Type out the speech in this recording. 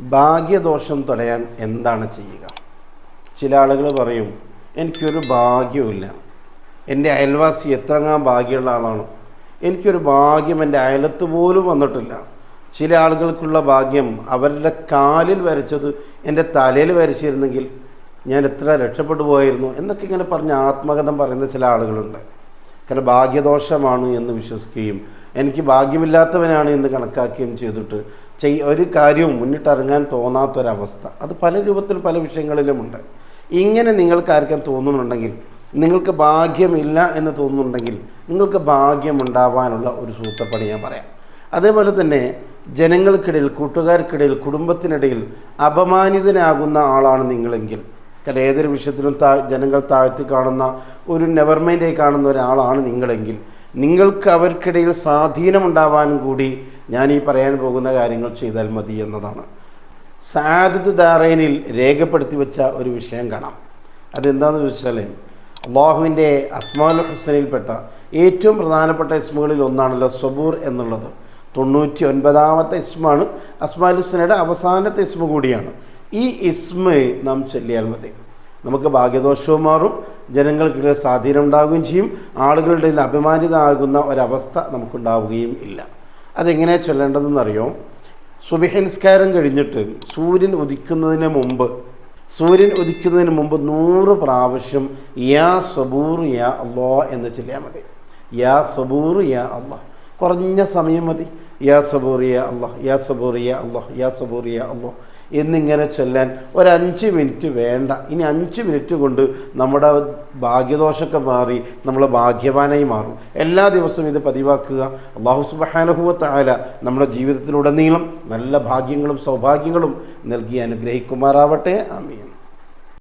ഭാഗ്യദോഷം തടയാൻ എന്താണ് ചെയ്യുക? ചില ആളുകൾ പറയും എനിക്കൊരു ഭാഗ്യമില്ല എന്റെ അയൽവാസി എത്രങ്ങാൻ ഭാഗ്യമുള്ള ആളാണ്. എനിക്കൊരു ഭാഗ്യം എന്റെ അയലത്ത് പോലും വന്നിട്ടില്ല. ചില ആളുകൾക്കുള്ള ഭാഗ്യം അവരുടെ കാലിൽ വരച്ചത് എന്റെ തലയിൽ വരച്ചിരുന്നെങ്കിൽ ഞാൻ എത്ര രക്ഷപ്പെട്ടു പോയിരുന്നു എന്നൊക്കെ ഇങ്ങനെ പറഞ്ഞ് ആത്മകഥം പറയുന്ന ചില ആളുകളുണ്ട്. കാരണം ഭാഗ്യദോഷമാണ് എന്ന് വിശ്വസിക്കുകയും എനിക്ക് ഭാഗ്യമില്ലാത്തവനാണ് എന്ന് കണക്കാക്കുകയും ചെയ്തിട്ട് ചെയ് ഒരു കാര്യവും മുന്നിട്ടിറങ്ങാൻ തോന്നാത്തൊരവസ്ഥ. അത് പല രൂപത്തിൽ പല വിഷയങ്ങളിലുമുണ്ട്. ഇങ്ങനെ നിങ്ങൾക്ക് ആർക്കും തോന്നുന്നുണ്ടെങ്കിൽ നിങ്ങൾക്ക് ഭാഗ്യമില്ല എന്ന് തോന്നുന്നുണ്ടെങ്കിൽ നിങ്ങൾക്ക് ഭാഗ്യമുണ്ടാവാനുള്ള ഒരു സൂത്രപ്പണി ഞാൻ പറയാം. അതേപോലെ തന്നെ ജനങ്ങൾക്കിടയിൽ കൂട്ടുകാർക്കിടയിൽ കുടുംബത്തിനിടയിൽ അപമാനിതനാകുന്ന ആളാണ് നിങ്ങളെങ്കിൽ കാരണം ഏതൊരു വിഷയത്തിലും താ ജനങ്ങൾ താഴ്ത്തി കാണുന്ന ഒരു നെവർമൈൻഡായി കാണുന്ന ഒരാളാണ് നിങ്ങളെങ്കിൽ നിങ്ങൾക്ക് അവർക്കിടയിൽ സ്വാധീനമുണ്ടാവാനും കൂടി ഞാൻ ഈ പറയാൻ പോകുന്ന കാര്യങ്ങൾ ചെയ്താൽ മതി എന്നതാണ്. സാദത്ത് ദാറൈനിൽ രേഖപ്പെടുത്തി വെച്ച ഒരു വിഷയം കാണാം. അതെന്താണെന്ന് ചോദിച്ചാൽ അള്ളാഹുവിന്റെ അസ്മാൽ ഹുസനിൽപ്പെട്ട ഏറ്റവും പ്രധാനപ്പെട്ട ഇസ്മുകളിൽ ഒന്നാണല്ലോ സബൂർ എന്നുള്ളത്. തൊണ്ണൂറ്റി ഒൻപതാമത്തെ ഇസ്മാണ് അസ്മാൽ ഹുസനയുടെ അവസാനത്തെ ഇസ്മ കൂടിയാണ്. ഈ ഇസ്മ നാം ചൊല്ലിയാൽ മതി. നമുക്ക് ഭാഗ്യദോഷവും മാറും ജനങ്ങൾക്കിടയിൽ സ്വാധീനം ഉണ്ടാവുകയും ചെയ്യും ആളുകളുടെ അഭിമാനിതമാകുന്ന ഒരവസ്ഥ നമുക്കുണ്ടാവുകയും ഇല്ല. അതെങ്ങനെ ചൊല്ലേണ്ടതെന്നറിയോ? സുബിഹൻസ്കാരം കഴിഞ്ഞിട്ട് സൂര്യൻ ഉദിക്കുന്നതിന് മുമ്പ് സൂര്യൻ ഉദിക്കുന്നതിന് മുമ്പ് നൂറ് പ്രാവശ്യം യാ സബൂർ യാ അള്ളാ എന്ന് ചൊല്ലിയാൽ മതി. യാ സബൂർ യാ അള്ളാഹ് കുറഞ്ഞ സമയം മതി. യാ സബൂറിയ അള്ളഹ് യാ സബൂറിയ അള്ളഹ് യാ സബൂറിയ അള്ളഹ് എന്നിങ്ങനെ ചൊല്ലാൻ ഒരഞ്ച് മിനിറ്റ് വേണ്ട. ഇനി അഞ്ച് മിനിറ്റ് കൊണ്ട് നമ്മുടെ ഭാഗ്യദോഷമൊക്കെ മാറി നമ്മൾ ഭാഗ്യവാനായി മാറും. എല്ലാ ദിവസവും ഇത് പതിവാക്കുക. അള്ളാഹു സുബഹാനുഭവത്തായ നമ്മുടെ ജീവിതത്തിലുടനീളം നല്ല ഭാഗ്യങ്ങളും സൗഭാഗ്യങ്ങളും നൽകി അനുഗ്രഹിക്കുമാറാവട്ടെ. ആമീൻ.